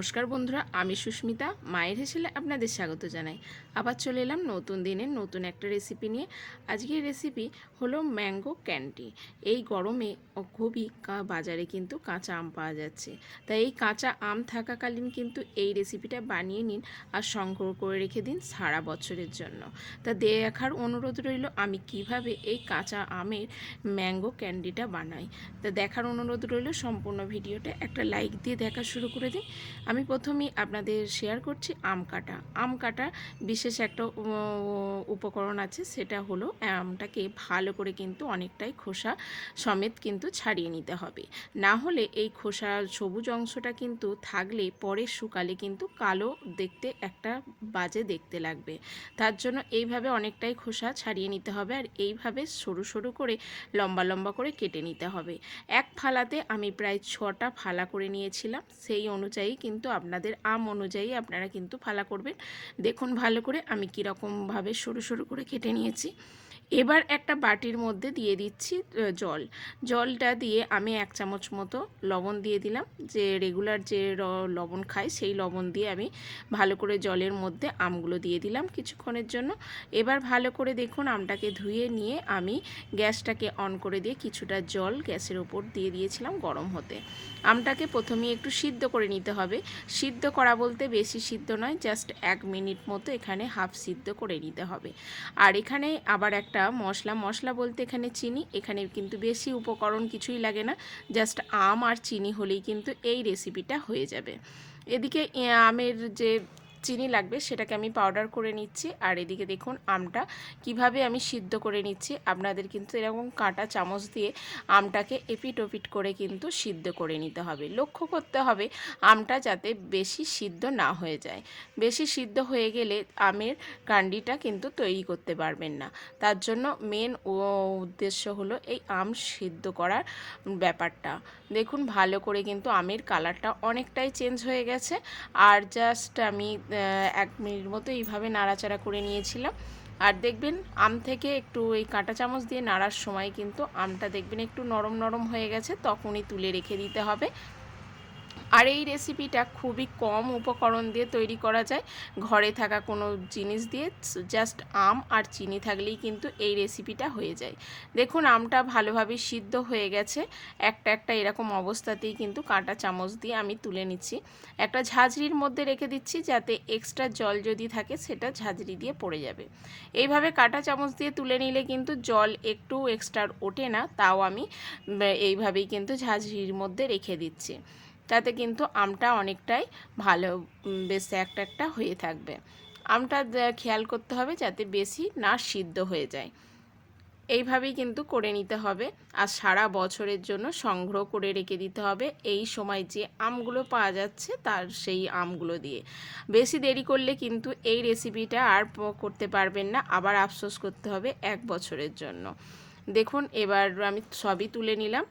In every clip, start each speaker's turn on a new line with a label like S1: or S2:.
S1: নমস্কার বন্ধুরা, আমি সুস্মিতা, মায়ের হেসেলে আপনাদের স্বাগত জানাই। আবার চলে এলাম নতুন দিনের নতুন একটা রেসিপি নিয়ে। আজকের রেসিপি হলো ম্যাঙ্গো ক্যান্ডি এই গরমে খুবই বাজারে কিন্তু কাঁচা আম পাওয়া যাচ্ছে। তাই এই কাঁচা আম থাকাকালীন কিন্তু এই রেসিপিটা বানিয়ে নিন আর সংগ্রহ করে রেখে দিন সারা বছরের জন্য। তা দেখার অনুরোধ রইল, আমি কীভাবে এই কাঁচা আমের ম্যাঙ্গো ক্যান্ডিটা বানাই? তা দেখার অনুরোধ রইল, সম্পূর্ণ ভিডিওটা একটা লাইক দিয়ে দেখা শুরু করে দিন। আমি প্রথমেই আপনাদের শেয়ার করছি আম কাটা। আম কাটা বিশেষ একটা উপকরণ আছে, সেটা হলো আমটাকে ভালো করে কিন্তু অনেকটাই খোসা সমেত কিন্তু ছাড়িয়ে নিতে হবে। না হলে এই খোসা সবুজ অংশটা কিন্তু থাকলে পরে শুকালে কিন্তু কালো দেখতে একটা বাজে দেখতে লাগবে। তার জন্য এইভাবে অনেকটাই খোসা ছাড়িয়ে নিতে হবে আর এইভাবে সরু সরু করে লম্বা লম্বা করে কেটে নিতে হবে। এক ফালাতে আমি প্রায় ছটা ফালা করে নিয়েছিলাম, সেই অনুযায়ী কিন্তু আপনাদের আম অনুযায়ী আপনারা কিন্তু ফালা করবেন। দেখুন ভালো করে আমি কীরকমভাবে সরু সরু করে কেটে নিয়েছি। এবার একটা বাটির মধ্যে দিয়ে দিচ্ছি জল। জলটা দিয়ে আমি এক চামচ মতো লবণ দিয়ে দিলাম। যে রেগুলার যে লবণ খাই, সেই লবণ দিয়ে আমি ভালো করে জলের মধ্যে আমগুলো দিয়ে দিলাম কিছুক্ষণের জন্য। এবার ভালো করে দেখুন আমটাকে ধুয়ে নিয়ে আমি গ্যাসটাকে অন করে দিয়ে কিছুটা জল গ্যাসের ওপর দিয়ে দিয়েছিলাম গরম হতে। আমটাকে প্রথমে একটু সিদ্ধ করে নিতে হবে। সিদ্ধ করা বলতে বেশি সিদ্ধ নয় জাস্ট এক মিনিট মতো এখানে হাফ সিদ্ধ করে নিতে হবে। আর এখানে আবার একটা মশলা মশলা বলতে এখানে চিনি, এখানে কিন্তু বেশি উপকরণ কিছুই লাগে না জাস্ট আম আর চিনি হলেই কিন্তু এই রেসিপিটা হয়ে যাবে। এদিকে আমের যে চিনি লাগবে, সেটাকে আমি পাউডার করে নিচ্ছি। আর এদিকে দেখুন আমটা কীভাবে আমি সিদ্ধ করে নিচ্ছি। আপনাদের কিন্তু এরকম কাঁটা চামচ দিয়ে আমটাকে এপিট ওপিট করে কিন্তু সিদ্ধ করে নিতে হবে। লক্ষ্য করতে হবে আমটা যাতে বেশি সিদ্ধ না হয়ে যায়। বেশি সিদ্ধ হয়ে গেলে আমের কান্ডিটা কিন্তু তৈরি করতে পারবেন না। তার জন্য মেন উদ্দেশ্য হলো এই আম সিদ্ধ করার ব্যাপারটা। দেখুন ভালো করে কিন্তু আমের কালারটা অনেকটাই চেঞ্জ হয়ে গেছে। আর জাস্ট আমি এক মিনিট মতো এইভাবে নাড়াচাড়া করে নিয়েছিলাম। আর দেখবেন, আম থেকে একটু এই কাঁটা চামচ দিয়ে নাড়ার সময় কিন্তু আমটা দেখবেন একটু নরম নরম হয়ে গেছে, তখনই তুলে রেখে দিতে হবে। আর এই রেসিপিটা খুবই কম উপকরণ দিয়ে তৈরি করা যায়। ঘরে থাকা কোনো জিনিস দিয়ে জাস্ট আম আর চিনি থাকলেই কিন্তু এই রেসিপিটা হয়ে যায়। দেখুন, আমটা ভালোভাবে সিদ্ধ হয়ে গেছে। একটা একটা এরকম অবস্থাতেই কিন্তু কাঁটা চামচ দিয়ে আমি তুলে নিচ্ছি। একটা ঝাঁঝরির মধ্যে রেখে দিচ্ছি যাতে এক্সট্রা জল যদি থাকে সেটা ঝাঁঝরি দিয়ে পড়ে যাবে। এইভাবে কাঁটা চামচ দিয়ে তুলে নিলে কিন্তু জল একটু এক্সট্রা ওঠে না, তাও আমি এইভাবেই কিন্তু ঝাঁঝরির মধ্যে রেখে দিচ্ছি। তাতে কিন্তু আমটা অনেকটাই ভালো বেশ একটা একটা হয়ে থাকবে। আমটা খেয়াল করতে হবে যাতে বেশি না সিদ্ধ হয়ে যায়। এইভাবেই কিন্তু করে নিতে হবে আর সারা বছরের জন্য সংগ্রহ করে রেখে দিতে হবে। এই সময় যে আমগুলো পাওয়া যাচ্ছে তার সেই আমগুলো দিয়ে। বেশি দেরি করলে কিন্তু এই রেসিপিটা আর করতে পারবেন না, আবার আফসোস করতে হবে এক বছরের জন্য। দেখুন, এবার আমি সবই তুলে নিলাম।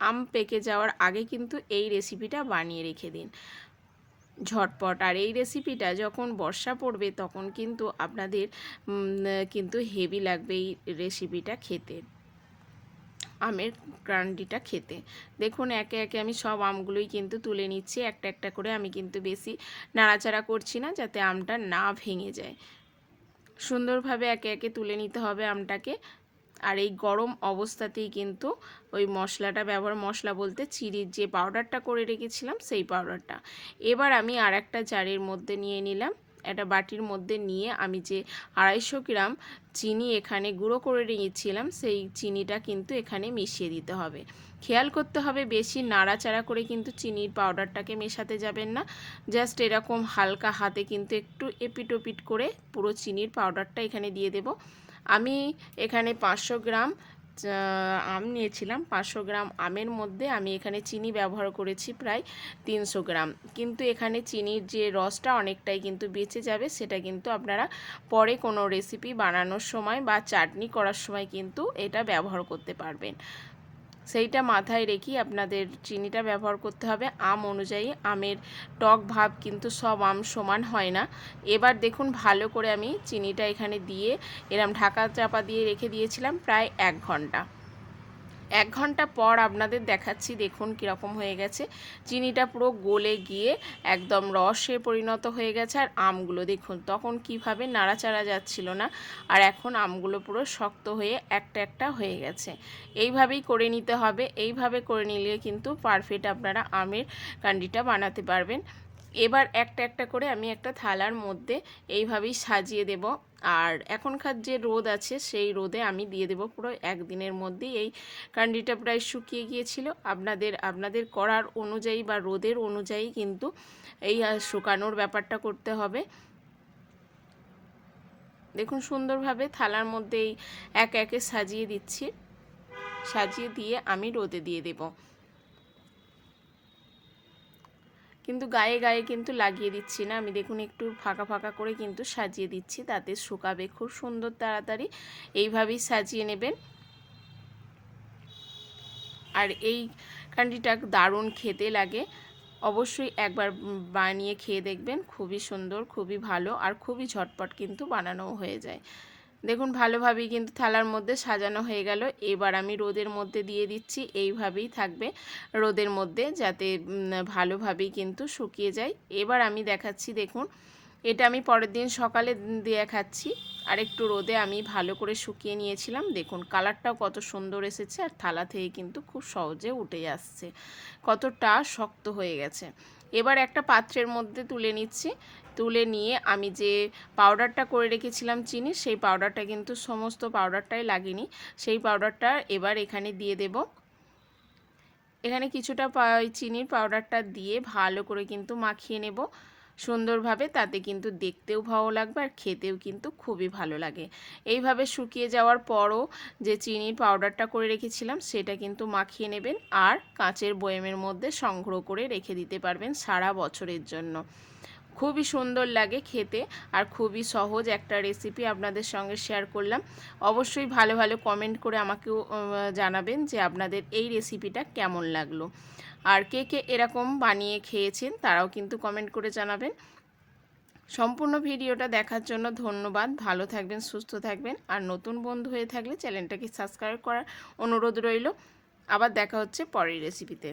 S1: আম পেকে যাওয়ার আগে কিন্তু এই রেসিপিটা বানিয়ে রেখে দিন। ঝটপট। আর এই রেসিপিটা যখন বর্ষা পড়বে, তখন কিন্তু আপনাদের কিন্তু হেভি লাগবে এই রেসিপিটা খেতে। আমের ক্রান্ডিটা খেতে। দেখুন, একে একে আমি সব আমগুলোই কিন্তু তুলে নিচ্ছি। একটা একটা করে আমি কিন্তু বেশি নাড়াচাড়া করছি না, যাতে আমটা না ভেঙে যায়। সুন্দরভাবে একে একে তুলে নিতে হবে আমটাকে। আর এই গরম অবস্থাতেই কিন্তু ওই মশলাটা ব্যবহার, মশলা বলতে চিরির যে পাউডারটা করে রেখেছিলাম সেই পাউডারটা এবার আমি আর একটা জারের মধ্যে নিয়ে নিলাম। একটা বাটির মধ্যে নিয়ে আমি যে আড়াইশো গ্রাম চিনি এখানে গুঁড়ো করে নিয়েছিলাম সেই চিনিটা কিন্তু এখানে মিশিয়ে দিতে হবে। খেয়াল করতে হবে, বেশি নাড়াচাড়া করে কিন্তু চিনির পাউডারটাকে মেশাতে যাবেন না। জাস্ট এরকম হালকা হাতে কিন্তু একটু এপিটোপিট করে পুরো চিনির পাউডারটা এখানে দিয়ে দেব। আমি এখানে পাঁচশো গ্রাম আম নিয়েছিলাম। পাঁচশো গ্রাম আমের মধ্যে আমি এখানে চিনি ব্যবহার করেছি প্রায় তিনশো গ্রাম। কিন্তু এখানে চিনির যে রসটা অনেকটাই কিন্তু বেঁচে যাবে, সেটা কিন্তু আপনারা পরে কোনো রেসিপি বানানোর সময় বা চাটনি করার সময় কিন্তু এটা ব্যবহার করতে পারবেন। সেইটা মাথায় রেখেই আপনাদের চিনিটা ব্যবহার করতে হবে। আম অনুযায়ী আমের টক ভাব কিন্তু সব আম সমান হয় না। এবার দেখুন ভালো করে আমি চিনিটা এখানে দিয়ে এরম ঢাকা চাপা দিয়ে রেখে দিয়েছিলাম প্রায় এক ঘণ্টা। এক ঘণ্টা পর আপনাদের দেখাচ্ছি, দেখুন কীরকম হয়ে গেছে। চিনিটা পুরো গলে গিয়ে একদম রসে পরিণত হয়ে গেছে। আর আমগুলো দেখুন, তখন কীভাবে নাড়াচাড়া যাচ্ছিল না, আর এখন আমগুলো পুরো শক্ত হয়ে একটা একটা হয়ে গেছে। এইভাবেই করে নিতে হবে, এইভাবে করে নিলে কিন্তু পারফেক্ট আপনারা আমের ক্যান্ডিটা বানাতে পারবেন। এবার একটা একটা করে আমি একটা থালার মধ্যে এইভাবেই সাজিয়ে দেব। আর এখনকার যে রোদ আছে, সেই রোদে আমি দিয়ে দেব পুরো একদিনের মধ্যেই। এই কান্ডিটা প্রায় শুকিয়ে গিয়েছিল। আপনাদের আপনাদের করার অনুযায়ী বা রোদের অনুযায়ী কিন্তু এই শুকানোর ব্যাপারটা করতে হবে। দেখুন সুন্দরভাবে থালার মধ্যেই এক একে সাজিয়ে দিচ্ছি। সাজিয়ে দিয়ে আমি রোদে দিয়ে দেবো। কিন্তু গায়ে গায়ে কিন্তু লাগিয়ে দিচ্ছি না। আমি দেখুন একটু ফাঁকা ফাঁকা করে কিন্তু সাজিয়ে দিচ্ছি, তাতে শুকাবে খুব সুন্দর তাড়াতাড়ি। এইভাবেই সাজিয়ে নেবেন। আর এই ক্যান্ডিটা দারুণ খেতে লাগে। অবশ্যই একবার বানিয়ে খেয়ে দেখবেন, খুবই সুন্দর, খুবই ভালো, আর খুবই ঝটপট কিন্তু বানানোও হয়ে যায়। দেখুন, ভালোভাবেই কিন্তু থালার মধ্যে সাজানো হয়ে গেল। এবার আমি রোদের মধ্যে দিয়ে দিচ্ছি, এইভাবেই থাকবে। রোদের মধ্যে যাতে ভালোভাবেই কিন্তু শুকিয়ে যায়। এবার আমি দেখাচ্ছি, দেখুন, এটা আমি পরের দিন সকালে দিয়ে খাচ্ছি আর একটু রোদে আমি ভালো করে শুকিয়ে নিয়েছিলাম। দেখুন, কালারটাও কত সুন্দর এসেছে আর থালা থেকে কিন্তু খুব সহজে উঠে আসছে। কতটা শক্ত হয়ে গেছে। এবার একটা পাত্রের মধ্যে তুলে নিচ্ছি। তুলে নিয়ে আমি যে পাউডারটা করে রেখেছিলাম চিনি, সেই পাউডারটা কিন্তু সমস্ত পাউডারটাই লাগেনি। সেই পাউডারটা এবার এখানে দিয়ে দেব। এখানে কিছুটা চিনির পাউডারটা দিয়ে ভালো করে কিন্তু মাখিয়ে নেব। সুন্দরভাবে তাতে কিন্তু দেখতেও ভালো লাগবে আর খেতেও কিন্তু খুবই ভালো লাগে। এইভাবে শুকিয়ে যাওয়ার পরও যে চিনির পাউডারটা করে রেখেছিলাম সেটা কিন্তু মাখিয়ে নেবেন আর কাঁচের বয়েমের মধ্যে সংগ্রহ করে রেখে দিতে পারবেন সারা বছরের জন্য। খুবই সুন্দর লাগে খেতে আর খুবই সহজ একটা রেসিপি আপনাদের সঙ্গে শেয়ার করলাম। অবশ্যই ভালো ভালো কমেন্ট করে আমাকেও জানাবেন যে আপনাদের এই রেসিপিটা কেমন লাগল। আর কে কে এরকম বানিয়ে খেয়েছেন তারাও কিন্তু কমেন্ট করে জানাবেন। সম্পূর্ণ ভিডিওটা দেখার জন্য ধন্যবাদ। ভালো থাকবেন, সুস্থ থাকবেন। আর নতুন বন্ধু হয়ে থাকলে চ্যানেলটাকে সাবস্ক্রাইব করার অনুরোধ রইল। আবার দেখা হচ্ছে পরের রেসিপিতে